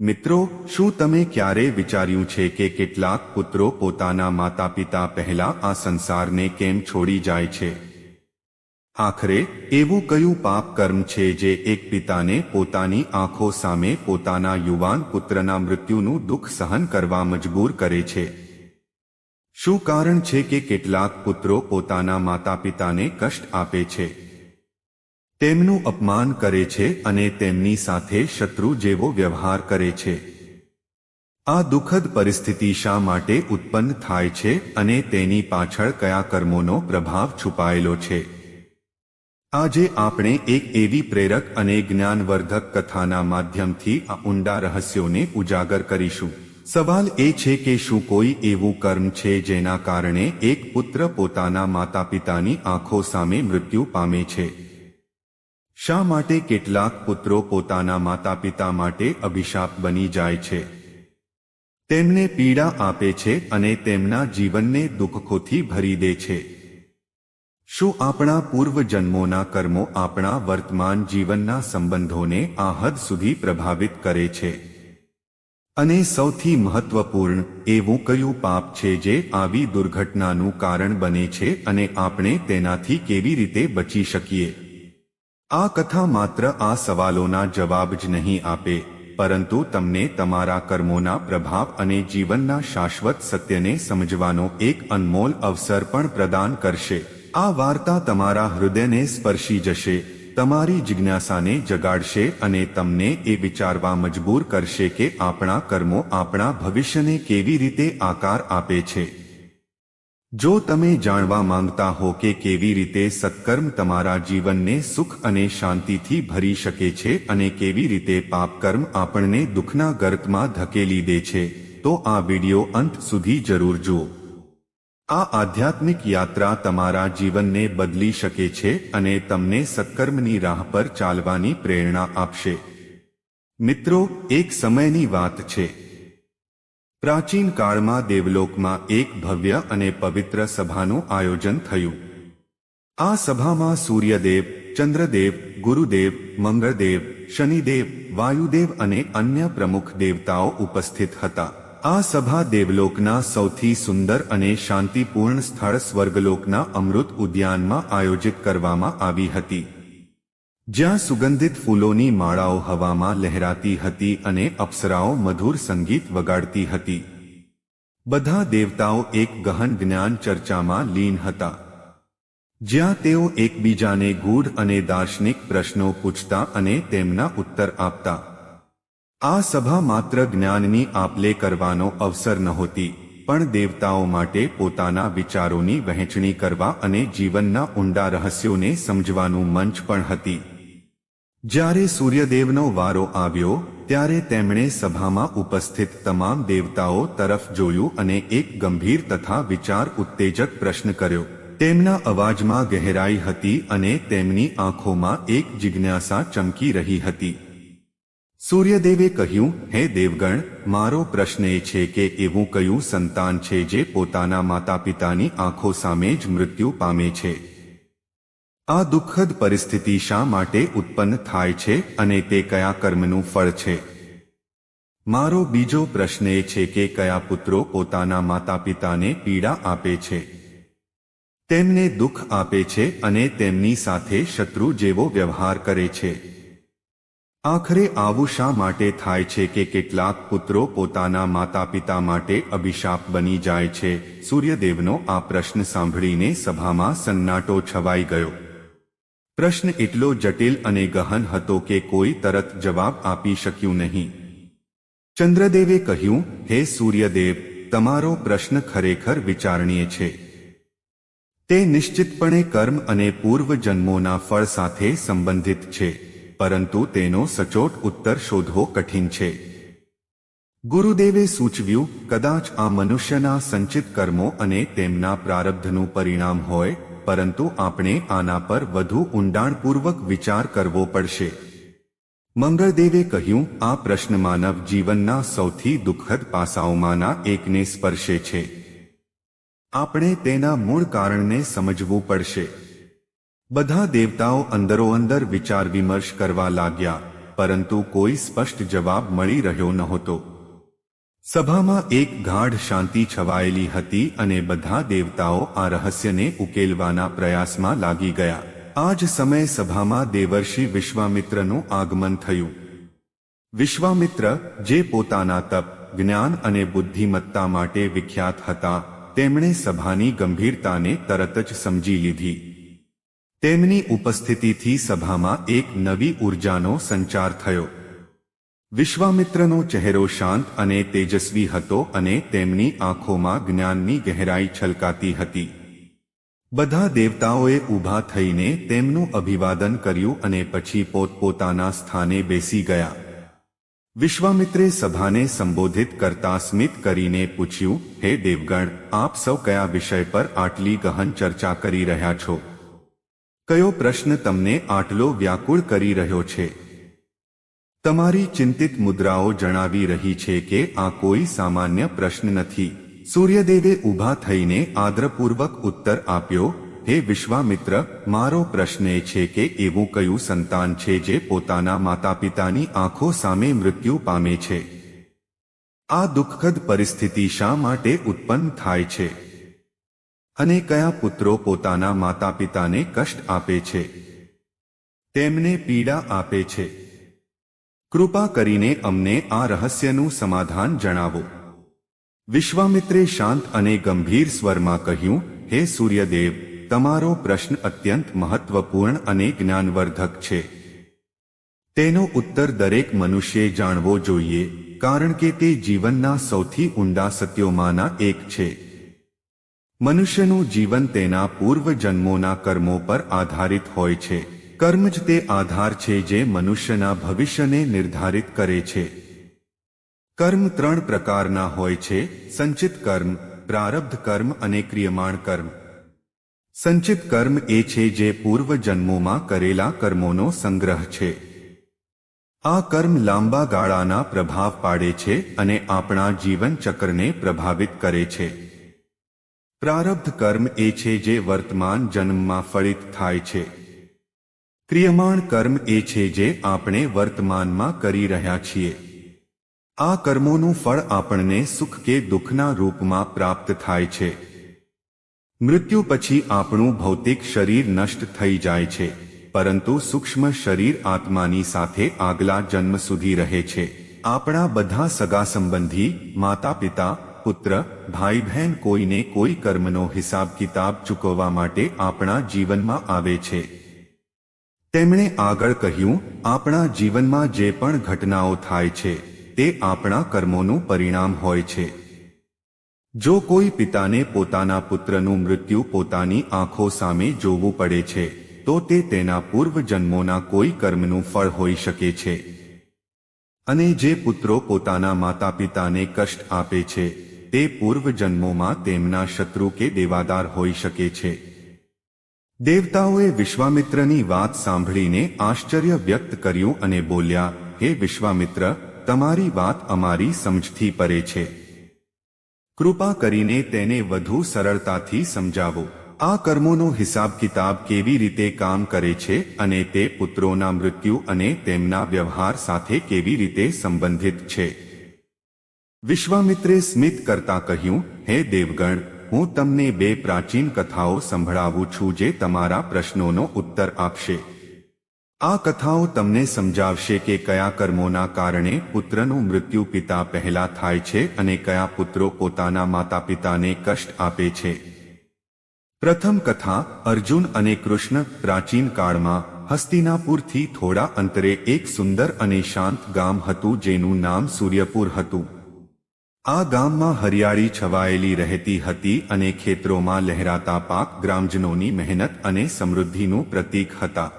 મિત્રો, શું તમે ક્યારે વિચાર્યું છે કે કેટલાક પુત્રો પોતાના માતા પિતા પહેલા આ સંસારને કેમ છોડી જાય છે? આખરે, એવું કયું પાપ કર્મ છે જે એક પિતાને પોતાની આંખો સામે પોતાના યુવાન પુત્રના મૃત્યુનું દુઃખ સહન કરવા મજબૂર કરે છે? શું કારણ છે કે કેટલાક પુત્રો પોતાના માતા પિતાને કષ્ટ આપે છે? તેમનું અપમાન કરે છે અને તેમની સાથે શત્રુ જેવો વ્યવહાર કરે છે. આ દુઃખદ પરિસ્થિતિ શા માટે ઉત્પન્ન થાય છે અને તેની પાછળ કયા કર્મોનો પ્રભાવ છુપાયેલો છે? આજે આપણે એક એવી પ્રેરક અને જ્ઞાનવર્ધક કથાના માધ્યમથી આ ઊંડા રહસ્યોને ઉજાગર કરીશું. સવાલ એ છે કે શું કોઈ એવું કર્મ છે જેના કારણે એક પુત્ર પોતાના માતા પિતાની આંખો સામે મૃત્યુ પામે છે? શા માટે કેટલાક પુત્રો પોતાના માતા પિતા માટે અભિશાપ બની જાય છે? તેમને પીડા આપે છે અને તેમના જીવનને દુઃખોથી ભરી દે છે. શું આપણા પૂર્વજન્મોના કર્મો આપણા વર્તમાન જીવનના સંબંધોને આ હદ સુધી પ્રભાવિત કરે છે? અને સૌથી મહત્વપૂર્ણ, એવું કયું પાપ છે જે આવી દુર્ઘટનાનું કારણ બને છે અને આપણે તેનાથી કેવી રીતે બચી શકીએ? આ કથા માત્ર આ સવાલોના જવાબ જ નહીં આપે, પરંતુ તમને તમારા કર્મોના પ્રભાવ અને જીવનના શાશ્વત સત્યને સમજવાનો એક અનમોલ અવસર પણ પ્રદાન કરશે. આ વાર્તા તમારા હૃદયને સ્પર્શી જશે, તમારી જિજ્ઞાસાને જગાડશે અને તમને એ વિચારવા મજબૂર કરશે કે આપણા કર્મો આપણા ભવિષ્યને કેવી રીતે આકાર આપે છે. જો તમે જાણવા માંગતા હો કે કેવી રીતે સત્કર્મ તમારા જીવનને સુખ અને શાંતિથી ભરી શકે છે અને કેવી રીતે પાપકર્મ આપણને દુઃખના ગર્તમાં ધકેલી દે છે, તો આ વિડિયો અંત સુધી જરૂર જુઓ. આ આધ્યાત્મિક યાત્રા તમારા જીવનને બદલી શકે છે અને તમને સત્કર્મની રાહ પર ચાલવાની પ્રેરણા આપશે. મિત્રો, એક સમયની વાત છે. પ્રાચીન કાળમાં દેવલોકમાં એક ભવ્ય અને પવિત્ર સભાનું આયોજન થયું. આ સભામાં સૂર્યદેવ, ચંદ્રદેવ, ગુરુદેવ, મંગળદેવ, શનિદેવ, વાયુદેવ અને અન્ય પ્રમુખ દેવતાઓ ઉપસ્થિત હતા. આ સભા દેવલોકના સૌથી સુંદર અને શાંતિપૂર્ણ સ્થળ સ્વર્ગલોકના અમૃત ઉદ્યાનમાં આયોજિત કરવામાં આવી હતી. જ્યાં સુગંધિત ફૂલોની માળાઓ હવામાં લહેરાતી હતી અને અપ્સરાઓ મધુર સંગીત વગાડતી હતી. બધા દેવતાઓ એક ગહન જ્ઞાન ચર્ચામાં લીન હતા. જ્યાં તેઓ એકબીજાને ગૂઢ અને દાર્શનિક પ્રશ્નો પૂછતા અને તેમના ઉત્તર આપતા. આ સભા માત્ર જ્ઞાનની આપલે કરવાનો અવસર નહોતી, પણ દેવતાઓ માટે પોતાના વિચારોની વહેંચણી કરવા અને જીવનના ઊંડા રહસ્યોને સમજવાનું મંચ પણ હતી. જ્યારે સૂર્યદેવનો વારો આવ્યો, ત્યારે તેમણે સભામાં ઉપસ્થિત તમામ દેવતાઓ તરફ જોયું અને એક ગંભીર તથા વિચાર ઉત્તેજક પ્રશ્ન કર્યો. તેમના અવાજમાં ગહેરાઈ હતી અને તેમની આંખોમાં એક જિજ્ઞાસા ચમકી રહી હતી. સૂર્યદેવે કહ્યું, હે દેવગણ, મારો પ્રશ્ન એ છે કે એવું કયું સંતાન છે જે પોતાના માતા પિતાની આંખો સામે જ મૃત્યુ પામે છે? આ દુઃખદ પરિસ્થિતિ શા માટે ઉત્પન્ન થાય છે અને તે કયા કર્મનું ફળ છે? મારો બીજો પ્રશ્ન એ છે કે કયા પુત્રો પોતાના માતા પિતાને પીડા આપે છે? તેમને દુઃખ આપે છે અને તેમની સાથે શત્રુ જેવો વ્યવહાર કરે છે. આખરે આવું શા માટે થાય છે કે કેટલાક પુત્રો પોતાના માતા પિતા માટે અભિશાપ બની જાય છે? સૂર્યદેવનો આ પ્રશ્ન સાંભળીને સભામાં સન્નાટો છવાઈ ગયો. પ્રશ્ન એટલો જટિલ અને ગહન હતો કે કોઈ તરત જવાબ આપી શક્યું નહીં. ચંદ્રદેવે કહ્યું, હે સૂર્યદેવ, તમારો પ્રશ્ન ખરેખર વિચારણીય છે. તે નિશ્ચિતપણે કર્મ અને પૂર્વજન્મોના ફળ સાથે સંબંધિત છે, પરંતુ તેનો સચોટ ઉત્તર શોધવો કઠિન છે. ગુરુદેવે સૂચવ્યું, કદાચ આ મનુષ્યના સંચિત કર્મો અને તેમના પ્રારબ્ધનું પરિણામ હોય પરંતુ આપણે આના પર વધુ ઊંડાણપૂર્વક વિચાર કરવો પડશે. મંગળદેવે કહ્યું, આ પ્રશ્ન માનવ જીવનના સૌથી દુઃખદ પાસાઓમાંના એકને સ્પર્શે છે. આપણે તેના મૂળ કારણને સમજવું પડશે. બધા દેવતાઓ અંદરોઅંદર વિચાર વિમર્શ કરવા લાગ્યા, પરંતુ કોઈ સ્પષ્ટ જવાબ મળી રહ્યો નહોતો. સભામાં એક ગાઢ શાંતિ છવાયેલી હતી અને બધા દેવતાઓ આ રહસ્યને ઉકેલવાના પ્રયાસમાં લાગી ગયા. આ જ સમયે સભામાં દેવર્ષિ વિશ્વામિત્રનું આગમન થયું. વિશ્વામિત્ર, જે પોતાના તપ, જ્ઞાન અને બુદ્ધિમત્તા માટે વિખ્યાત હતા, તેમણે સભાની ગંભીરતાને તરત જ સમજી લીધી. તેમની ઉપસ્થિતિથી સભામાં એક નવી ઉર્જાનો સંચાર થયો. વિશ્વામિત્રનો ચહેરો શાંત અને તેજસ્વી હતો અને તેમની આંખોમાં જ્ઞાનની ગહેરાઈ છલકાતી હતી. બધા દેવતાઓએ ઊભા થઈને તેમનું અભિવાદન કર્યું અને પછી પોતપોતાના સ્થાને બેસી ગયા. વિશ્વામિત્રે સભાને સંબોધિત કરતા સ્મિત કરીને પૂછ્યું, હે દેવગણ, આપ સૌ કયા વિષય પર આટલી ગહન ચર્ચા કરી રહ્યા છો? કયો પ્રશ્ન તમને આટલો વ્યાકુળ કરી રહ્યો છે? તમારી ચિંતિત મુદ્રાઓ જણાવી રહી છે કે આ કોઈ સામાન્ય પ્રશ્ન નથી. સૂર્યદેવે ઊભા થઈને આદરપૂર્વક ઉત્તર આપ્યો, હે વિશ્વામિત્ર, મારો પ્રશ્ન એ છે કે એવું કયું સંતાન છે જે પોતાના માતા પિતાની આંખો સામે મૃત્યુ પામે છે? આ દુઃખદ પરિસ્થિતિ શા માટે ઉત્પન્ન થાય છે? અને કયા પુત્રો પોતાના માતા પિતાને કષ્ટ આપે છે? તેમને પીડા આપે છે. કૃપા કરીને અમને આ રહસ્યનું સમાધાન જણાવો. વિશ્વામિત્રે શાંત અને ગંભીર સ્વરમાં કહ્યું, હે સૂર્યદેવ, તમારો પ્રશ્ન અત્યંત મહત્વપૂર્ણ અને જ્ઞાનવર્ધક છે. તેનો ઉત્તર દરેક મનુષ્યે જાણવો જોઈએ, કારણ કે તે જીવનના સૌથી ઊંડા સત્યોમાંના એક છે. મનુષ્યનું જીવન તેના પૂર્વ જન્મોના કર્મો પર આધારિત હોય છે. કર્મ જ તે આધાર છે જે મનુષ્યના ભવિષ્યને નિર્ધારિત કરે છે. કર્મ ત્રણ પ્રકારના હોય છે. સંચિત કર્મ, પ્રારબ્ધ કર્મ અને ક્રિયમાણ કર્મ. સંચિત કર્મ એ છે જે પૂર્વ જન્મોમાં કરેલા કર્મોનો સંગ્રહ છે. આ કર્મ લાંબા ગાળાના પ્રભાવ પાડે છે અને આપણા જીવન ચક્રને પ્રભાવિત કરે છે. પ્રારબ્ધ કર્મ એ છે જે વર્તમાન જન્મમાં ફળિત થાય છે. ક્રિયમાણ કર્મ એ છે જે આપણે વર્તમાનમાં કરી રહ્યા છીએ. આ કર્મોનું ફળ આપણને સુખ કે દુઃખના રૂપમાં પ્રાપ્ત થાય છે. મૃત્યુ પછી આપણું ભૌતિક શરીર નષ્ટ થઈ જાય છે, પરંતુ સૂક્ષ્મ શરીર આત્માની સાથે આગલા જન્મ સુધી રહે છે. આપણા બધા સગા સંબંધી માતા પિતા પુત્ર ભાઈ બહેન કોઈને કોઈ કર્મનો હિસાબ કિતાબ ચૂકવવા માટે આપણા જીવનમાં આવે છે. તેમણે આગળ કહ્યું, આપણા જીવનમાં જે પણ ઘટનાઓ થાય છે, તે આપણા કર્મોનું પરિણામ હોય છે. જો કોઈ પિતાને પોતાના પુત્રનું મૃત્યુ પોતાની આંખો સામે જોવું પડે છે, તો તે તેના પૂર્વ જન્મોના કોઈ કર્મનું ફળ હોઈ શકે છે. અને જે પુત્રો પોતાના માતા પિતાને કષ્ટ આપે છે, તે પૂર્વ જન્મોમાં તેમના શત્રુ કે દેવાદાર હોઈ શકે છે. દેવતાઓએ વિશ્વામિત્રની વાત સાંભળીને આશ્ચર્ય વ્યક્ત કર્યું અને બોલ્યા, હે વિશ્વામિત્ર, તમારી વાત અમારી સમજથી પરે છે. કૃપા કરીને તેને વધુ સરળતાથી સમજાવો. આ કર્મોનો હિસાબ કિતાબ કેવી રીતે કામ કરે છે અને તે પુત્રોના મૃત્યુ અને તેમના વ્યવહાર સાથે કેવી રીતે સંબંધિત છે? વિશ્વામિત્રે સ્મિત કરતા કહ્યું, હે દેવગણ હું તમને બે પ્રાચીન કથાઓ સંભળાવું છું જે તમારા પ્રશ્નોનો ઉત્તર આપશે. આ કથાઓ તમને સમજાવશે કે કયા કર્મોના કારણે પુત્રનું મૃત્યુ પિતા પહેલા થાય છે અને કયા પુત્રો પોતાના માતા પિતાને કષ્ટ આપે છે. પ્રથમ કથા, અર્જુન અને કૃષ્ણ પ્રાચીન કાળમાં હસ્તિનાપુરથી થોડા અંતરે એક સુંદર અને શાંત ગામ હતું જેનું નામ સૂર્યપુર હતું. આ ગામમાં હરિયાળી છવાયેલી રહેતી હતી અને ખેતરોમાં લહેરાતા પાક ગ્રામજનોની મહેનત અને સમૃદ્ધિનું પ્રતીક હતા.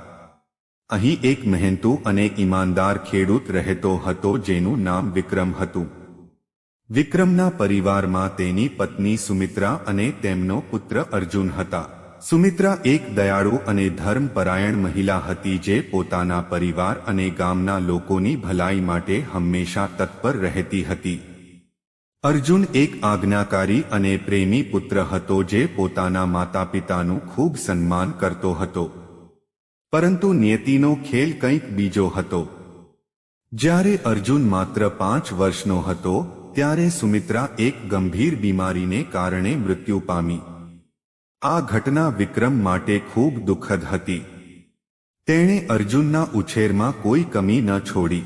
અહીં એક મહેનતુ અને ઈમાનદાર ખેડૂત રહેતો હતો જેનું નામ વિક્રમ હતું. વિક્રમના પરિવારમાં તેની પત્ની સુમિત્રા અને તેમનો પુત્ર અર્જુન હતા. સુમિત્રા એક દયાળુ અને ધર્મપરાયણ મહિલા હતી જે પોતાના પરિવાર અને ગામના લોકોની ભલાઈ માટે હંમેશા તત્પર રહેતી હતી. અર્જુન એક આજ્ઞાકારી અને પ્રેમી પુત્ર હતો જે પોતાના માતા પિતાનું ખૂબ સન્માન કરતો હતો. પરંતુ નિયતિનો ખેલ કંઈક બીજો હતો. જ્યારે અર્જુન માત્ર પાંચ વર્ષનો હતો, ત્યારે સુમિત્રા એક ગંભીર બીમારીને કારણે મૃત્યુ પામી. આ ઘટના વિક્રમ માટે ખૂબ દુઃખદ હતી. તેણે અર્જુનના ઉછેરમાં કોઈ કમી ન છોડી.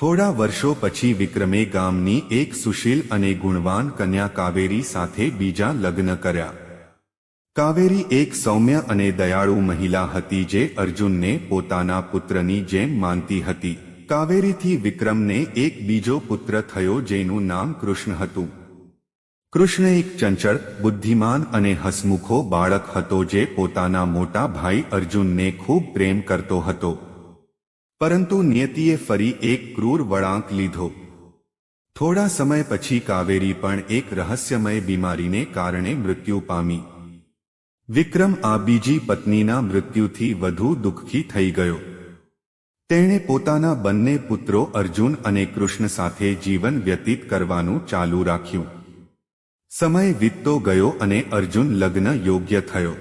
થોડા વર્ષો પછી વિક્રમે ગામની એક સુશીલ અને ગુણવાન કન્યા કાવેરી સાથે બીજા લગ્ન કર્યા. કાવેરી એક સૌમ્ય અને દયાળુ મહિલા હતી જે અર્જુનને પોતાના પુત્રની જેમ માનતી હતી. કાવેરીથી વિક્રમને એક બીજો પુત્ર થયો જેનું નામ કૃષ્ણ હતું. કૃષ્ણ એક ચંચળ, બુદ્ધિમાન અને હસમુખો બાળક હતો જે પોતાના મોટા ભાઈ અર્જુનને ખૂબ પ્રેમ કરતો હતો. પરંતુ નિયતિએ ફરી એક ક્રૂર વળાંક લીધો. થોડા સમય પછી કાવેરી પણ એક રહસ્યમય બીમારીને કારણે મૃત્યુ પામી. વિક્રમ આ બીજી પત્નીના મૃત્યુથી વધુ દુઃખી થઈ ગયો. તેણે પોતાના બંને પુત્રો અર્જુન અને કૃષ્ણ સાથે જીવન વ્યતીત કરવાનું ચાલુ રાખ્યું. સમય વીતતો ગયો અને અર્જુન લગ્ન યોગ્ય થયો.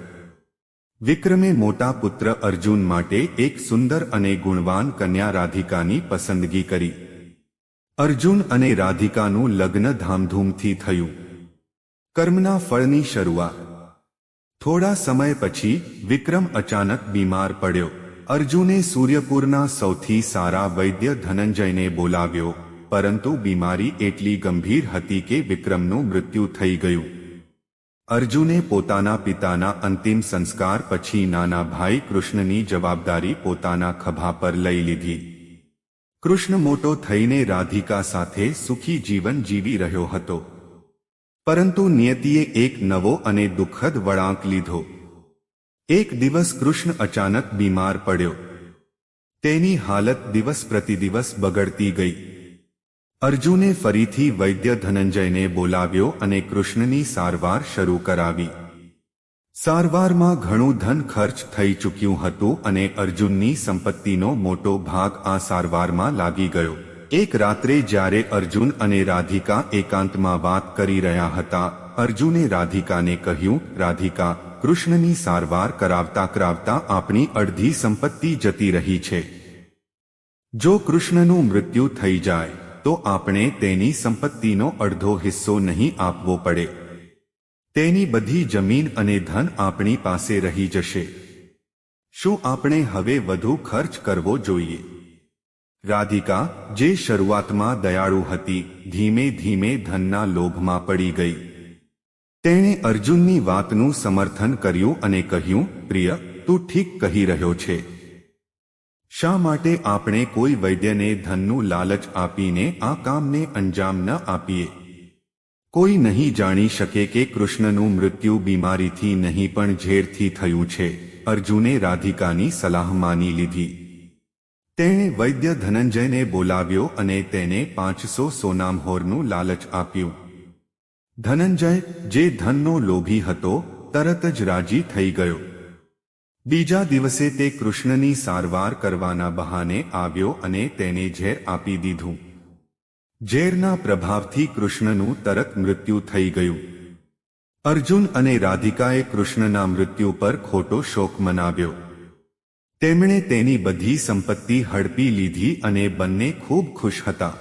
વિક્રમે મોટા પુત્ર અર્જુન માટે એક સુંદર અને ગુણવાન કન્યા રાધિકાની પસંદગી કરી. અર્જુન અને રાધિકાનું લગ્ન ધામધૂમથી થયું. કર્મના ફળની શરૂઆત. થોડા સમય પછી વિક્રમ અચાનક બીમાર પડ્યો. અર્જુને સૂર્યપુરના સૌથી સારા વૈદ્ય ધનંજયને બોલાવ્યો, પરંતુ બીમારી એટલી ગંભીર હતી કે વિક્રમનું મૃત્યુ થઈ ગયું. અર્જુને પોતાના પિતાના અંતિમ સંસ્કાર પછી નાના ભાઈ કૃષ્ણની જવાબદારી પોતાના ખભા પર લઈ લીધી. કૃષ્ણ મોટો થઈને રાધિકા સાથે સુખી જીવન જીવી રહ્યો હતો. પરંતુ નિયતિએ એક નવો અને દુઃખદ વળાંક લીધો. એક દિવસ કૃષ્ણ અચાનક બીમાર પડ્યો. તેની હાલત દિવસ પ્રતિદિવસ બગડતી ગઈ. અર્જુને ફરીથી વૈદ્ય ધનંજયને બોલાવ્યો અને કૃષ્ણની સારવાર શરૂ કરાવી. સારવારમાં ઘણું ધન ખર્ચ થઈ ચૂક્યું હતું અને અર્જુનની સંપત્તિનો મોટો ભાગ આ સારવારમાં લાગી ગયો. એક રાત્રે જ્યારે અર્જુન અને રાધિકા એકાંતમાં વાત કરી રહ્યા હતા, અર્જુને રાધિકાને કહ્યું, રાધિકા, કૃષ્ણની સારવાર કરાવતા કરાવતા આપણી અડધી સંપત્તિ જતી રહી છે. જો કૃષ્ણનું મૃત્યુ થઈ જાય તો આપણે તેની સંપત્તિનો અડધો હિસ્સો નહીં આપવો પડે. તેની બધી જમીન અને ધન આપણી પાસે રહી જશે. શું આપણે હવે વધુ ખર્ચ કરવો જોઈએ? રાધિકા, જે શરૂઆતમાં દયાળુ હતી, ધીમે ધીમે ધનના લોભમાં પડી ગઈ. તેણે અર્જુનની વાતનું સમર્થન કર્યું અને કહ્યું, પ્રિય, તું ઠીક કહી રહ્યો છે. શા માટે આપણે કોઈ વૈદ્યને ધનનું લાલચ આપીને આ કામને અંજામ ન આપીએ? કોઈ નહીં જાણી શકે કે કૃષ્ણનું મૃત્યુ બીમારીથી નહીં પણ ઝેરથી થયું છે. અર્જુને રાધિકાની સલાહ માની લીધી. તેણે વૈદ્ય ધનંજયને બોલાવ્યો અને તેને પાંચસો સોનામહોરનું લાલચ આપ્યું. ધનંજય, જે ધનનો લોભી હતો, તરત જ રાજી થઈ ગયો. બીજા દિવસે તે કૃષ્ણની સારવાર કરવાના બહાને આવ્યો અને તેને ઝેર આપી દીધું. ઝેરના પ્રભાવથી કૃષ્ણનું તરત મૃત્યુ થઈ ગયું. અર્જુન અને રાધિકાએ કૃષ્ણના મૃત્યુ પર ખોટો શોક મનાવ્યો. તેમણે તેની બધી સંપત્તિ હડપી લીધી અને બંને ખૂબ ખુશ હતા.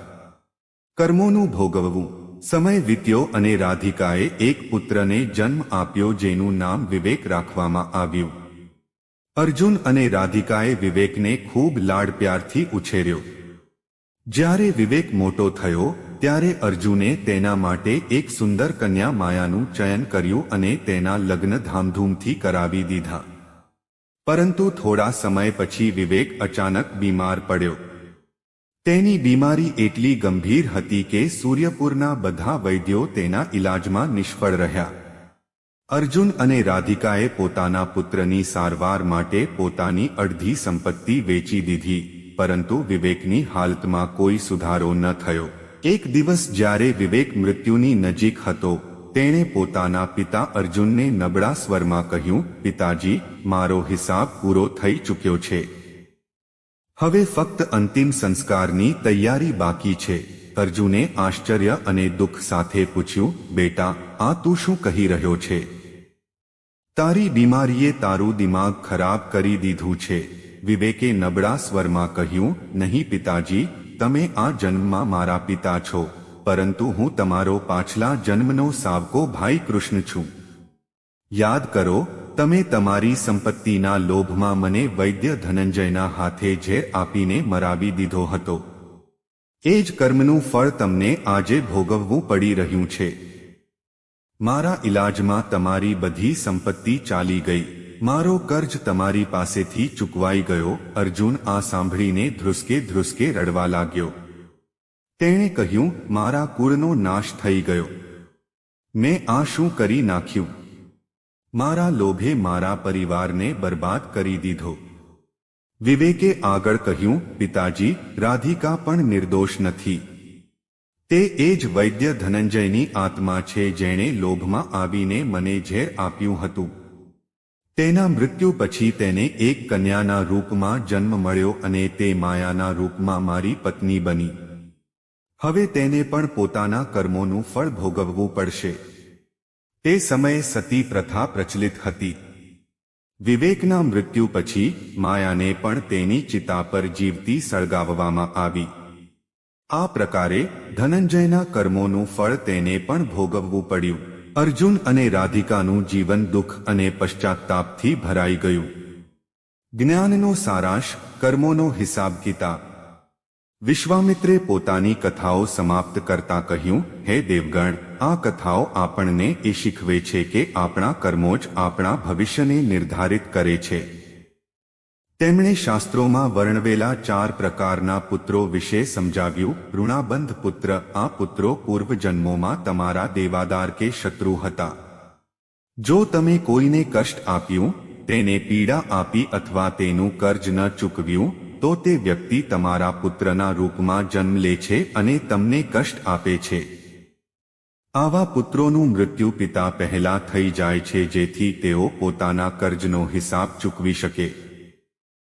કર્મોનું ભોગવવું. સમય વીત્યો અને રાધિકાએ એક પુત્રને જન્મ આપ્યો જેનું નામ વિવેક રાખવામાં આવ્યું. અર્જુન અને રાધિકાએ વિવેકને ખૂબ લાડ પ્યારથી ઉછેર્યો. જ્યારે વિવેક મોટો થયો, ત્યારે અર્જુને તેના માટે એક સુંદર કન્યા માયાનું ચયન કર્યું અને તેના લગ્ન ધામધૂમથી કરાવી દીધા. પરંતુ થોડા સમય પછી વિવેક અચાનક બીમાર પડ્યો. તેની બીમારી એટલી ગંભીર હતી કે સૂર્યપુરના બધા વૈદ્યો તેના ઇલાજમાં નિષ્ફળ રહ્યા. અર્જુન અને રાધિકાએ પોતાના પુત્રની સારવાર માટે પોતાની અડધી સંપત્તિ વેચી દીધી, પરંતુ વિવેકની હાલતમાં કોઈ સુધારો ન થયો. એક દિવસ જ્યારે વિવેક મૃત્યુની નજીક હતો, તેણે પોતાના પિતા અર્જુનને નબળા સ્વરમાં કહ્યું, પિતાજી, મારો હિસાબ પૂરો થઈ ચૂક્યો છે. હવે ફક્ત અંતિમ સંસ્કારની તૈયારી બાકી છે. અર્જુને આશ્ચર્ય અને દુઃખ સાથે પૂછ્યું, બેટા, આ તું શું કહી રહ્યો છે? તારી બીમારીએ તારું દિમાગ ખરાબ કરી દીધું છે. વિવેકે નબળા સ્વરમાં કહ્યું, નહીં પિતાજી, તમે આ જન્મમાં મારા પિતા છો, પરંતુ હું તમારો પાછલા જન્મનો સાવકો ભાઈ કૃષ્ણ છું. યાદ કરો, તમે તમારી સંપત્તિના લોભમાં મને વૈદ્ય ધનંજયના હાથે ઝેર આપીને મરાવી દીધો હતો. એ જ કર્મનું ફળ તમને આજે ભોગવવું પડી રહ્યું છે. મારા ઇલાજમાં તમારી બધી સંપત્તિ ચાલી ગઈ. મારો કર્જ તમારી પાસેથી ચૂકવાઈ ગયો. અર્જુન આ સાંભળીને ધ્રુસકે ધ્રુસકે રડવા લાગ્યો. તેણે કહ્યું, મારા કુળનો નાશ થઈ ગયો. મેં આ શું કરી નાખ્યું? મારા લોભે મારા પરિવારને બરબાદ કરી દીધો. વિવેકે આગળ કહ્યું, પિતાજી, રાધિકા પણ નિર્દોષ નથી. તે એ જ વૈદ્ય ધનંજયની આત્મા છે જેણે લોભમાં આવીને મને ઝેર આપ્યું હતું. તેના મૃત્યુ પછી તેને એક કન્યાના રૂપમાં જન્મ મળ્યો અને તે માયાના રૂપમાં મારી પત્ની બની. હવે તેને પણ પોતાના કર્મોનું ફળ ભોગવવું પડશે. તે સમયે સતી પ્રથા પ્રચલિત હતી. વિવેકના મૃત્યુ પછી માયાને પણ તેની ચિતા પર જીવતી સળગાવવામાં આવી. આ પ્રકારે ધનંજયના કર્મોનું ફળ તેને પણ ભોગવવું પડ્યું. અર્જુન અને રાધિકાનું જીવન દુઃખ અને પશ્ચાતાપથી ભરાઈ ગયું. જ્ઞાનનો સારાંશ, કર્મોનો હિસાબ કિતાબ વિશ્વામિત્રે પોતાની કથાઓ સમાપ્ત કરતા કહ્યું, હે દેવગણ, આ કથાઓ આપણને એ શીખવે છે કે આપણા કર્મો જ આપણા ભવિષ્યને નિર્ધારિત કરે છે. તેમણે શાસ્ત્રોમાં વર્ણવેલા ચાર પ્રકારના પુત્રો વિશે સમજાવ્યું. ઋણાબંધ પુત્ર, આ પુત્રો પૂર્વજન્મોમાં તમારા દેવાદાર કે શત્રુ હતા. જો તમે કોઈને કષ્ટ આપ્યું, તેને પીડા આપી અથવા તેનું કર્જ ન ચૂકવ્યું, તો તે વ્યક્તિ તમારા પુત્રના રૂપમાં જન્મ લે છે અને તમને કષ્ટ આપે છે. આવા પુત્રોનું મૃત્યુ પિતા પહેલા થઈ જાય છે જેથી તેઓ પોતાના કર્જનો હિસાબ ચૂકવી શકે.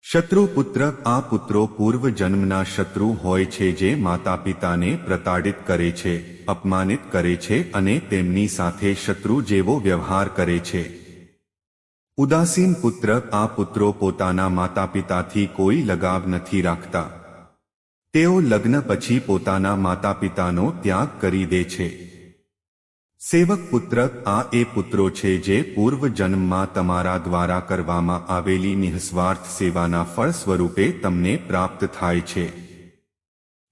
શત્રુ પુત્ર, આ પુત્રો પૂર્વ જન્મના શત્રુ હોય છે જે માતા પિતાને પ્રતાડિત કરે છે, અપમાનિત કરે છે અને તેમની સાથે શત્રુ જેવો વ્યવહાર કરે છે. ઉદાસીન પુત્ર, આ પુત્રો પોતાના માતા પિતાથી કોઈ લગાવ નથી રાખતા. તેઓ લગ્ન પછી પોતાના માતા પિતાનો ત્યાગ કરી દે છે. સેવક પુત્ર, આ એ પુત્રો છે જે પૂર્વ જન્મમાં તમારા દ્વારા કરવામાં આવેલી નિઃસ્વાર્થ સેવાના ફળ સ્વરૂપે તમને પ્રાપ્ત થાય છે.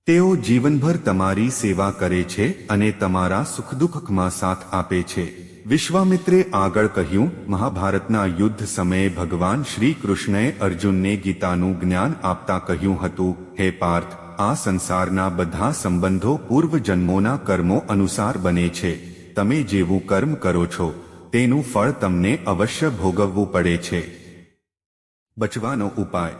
તેઓ જીવનભર તમારી સેવા કરે છે અને તમારા સુખદુઃખમાં સાથ આપે છે. વિશ્વામિત્રે આગળ કહ્યું, મહાભારતના યુદ્ધ સમયે ભગવાન શ્રી કૃષ્ણએ અર્જુનને ગીતાનું જ્ઞાન આપતા કહ્યું હતું, હે પાર્થ, આ સંસારના બધા સંબંધો પૂર્વજન્મોના કર્મો અનુસાર બને છે. તમે જેવું કર્મ કરો છો, તેનું ફળ તમને અવશ્ય ભોગવવું પડે છે. બચવાનો ઉપાય.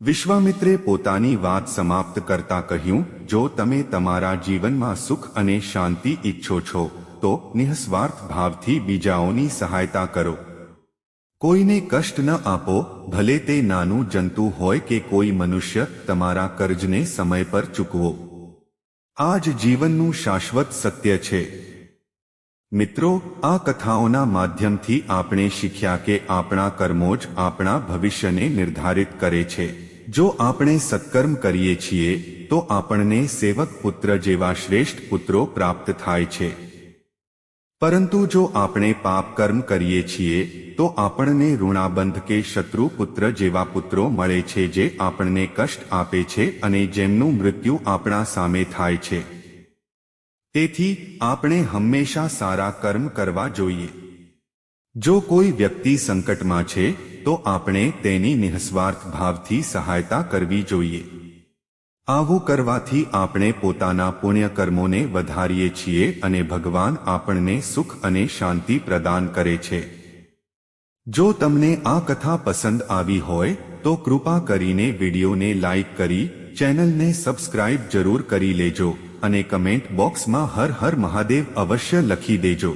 વિશ્વામિત્રે પોતાની વાત સમાપ્ત કરતા કહ્યું, જો તમે તમારા જીવનમાં સુખ અને શાંતિ ઈચ્છો છો, તો નિઃસ્વાર્થ ભાવથી બીજાઓની સહાયતા કરો. કોઈને કષ્ટ ન આપો, ભલે તે નાનું જંતુ હોય કે કોઈ મનુષ્ય તમારા કર્જને સમય પર ચૂકવો. આ જ જીવનનું શાશ્વત સત્ય છે. મિત્રો, આ કથાઓના માધ્યમથી આપણે શીખ્યા કે આપણા કર્મો જ આપણા ભવિષ્યને નિર્ધારિત કરે છે. જો આપણે સત્કર્મ કરીએ છીએ, તો આપણને સેવક પુત્ર જેવા શ્રેષ્ઠ પુત્રો પ્રાપ્ત થાય છે. પરંતુ જો આપણે પાપ કર્મ કરીએ છીએ, તો આપણને ઋણાબંધ કે શત્રુ પુત્ર જેવા પુત્રો મળે છે જે આપણને કષ્ટ આપે છે અને જેમનું મૃત્યુ આપણા સામે થાય છે. તેથી આપણે હંમેશા સારા કર્મ કરવા જોઈએ. જો કોઈ વ્યક્તિ સંકટમાં છે, તો આપણે તેની નિઃસ્વાર્થ ભાવથી સહાયતા કરવી જોઈએ. આવું કરવાથી આપણે પોતાના પુણ્ય કર્મોને વધારીએ છીએ અને ભગવાન આપણને સુખ અને શાંતિ પ્રદાન કરે છે. જો તમને આ કથા પસંદ આવી હોય, તો કૃપા કરીને વિડીયોને લાઇક કરી, ચેનલને સબસ્ક્રાઇબ જરૂર કરી લેજો. અને કમેન્ટ બોક્સમાં હર હર મહાદેવ અવશ્ય લખી દેજો.